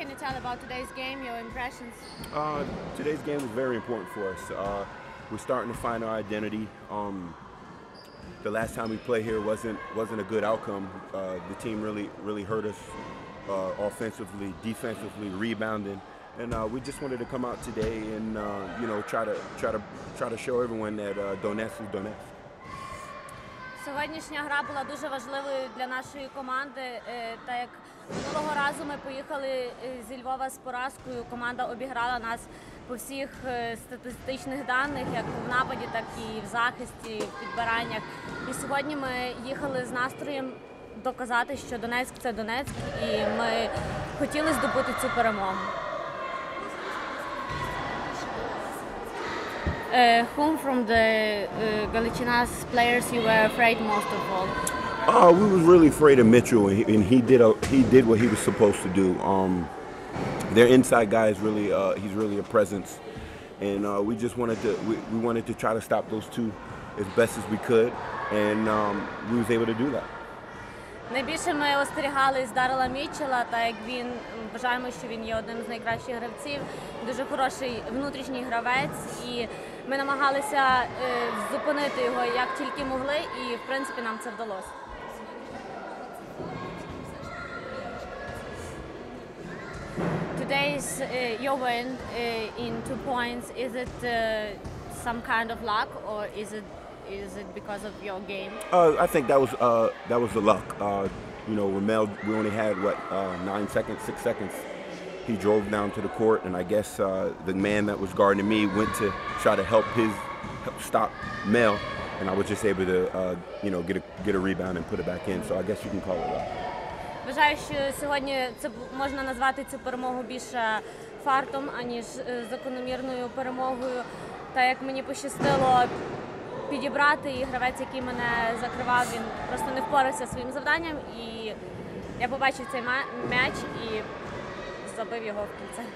can you tell about today's game, your impressions? Uh, today's game was very important for us. Uh, we're starting to find our identity. Um, the last time we played here wasn't wasn't a good outcome. Uh, the team really really hurt us uh, offensively, defensively, rebounding, and uh, we just wanted to come out today and uh, you know try to try to try to show everyone that Donetsk is Donetsk. Сьогоднішня гра була дуже важливою для нашої команди. е, Та як минулого разу ми поїхали е, зі Львова з поразкою, команда обіграла нас по всіх е, статистичних даних, як в нападі, так і в захисті, в підбираннях. І сьогодні ми їхали з настроєм доказати, що Донецьк це Донецьк, і ми хотіли здобути цю перемогу. Uh, whom from the uh, Galicinas players you were afraid most of all? Uh, we was really afraid of Mitchell, and he, and he did a, he did what he was supposed to do. Um, their inside guy is really uh, he's really a presence, and uh, we just wanted to we, we wanted to try to stop those two as best as we could, and um, we was able to do that. Найбільше ми остерігались Дарила Мітчела, так як він вважаємо, що він є одним з найкращих гравців, дуже хороший внутрішній гравець, і ми намагалися е, зупинити його як тільки могли, і в принципі нам це вдалося. Today's uh, your win uh, in two points. Is it uh, some kind of luck, or is it is it because of your game? Uh, I think that was uh, that was the luck. Uh, you know, Ramel, we only had what uh, nine seconds, six seconds. He drove down to the court, and I guess uh, the man that was guarding me went to try to help his help stop Mel, and I was just able to uh, you know get a get a rebound and put it back in. So I guess you can call it luck. Вважаю, що сьогодні це бу- можна назвати цю перемогу більше фартом, аніж е, закономірною перемогою. Та як мені пощастило підібрати і гравець, який мене закривав, він просто не впорався своїм завданням. І я побачив цей м'яч і забив його в кільце.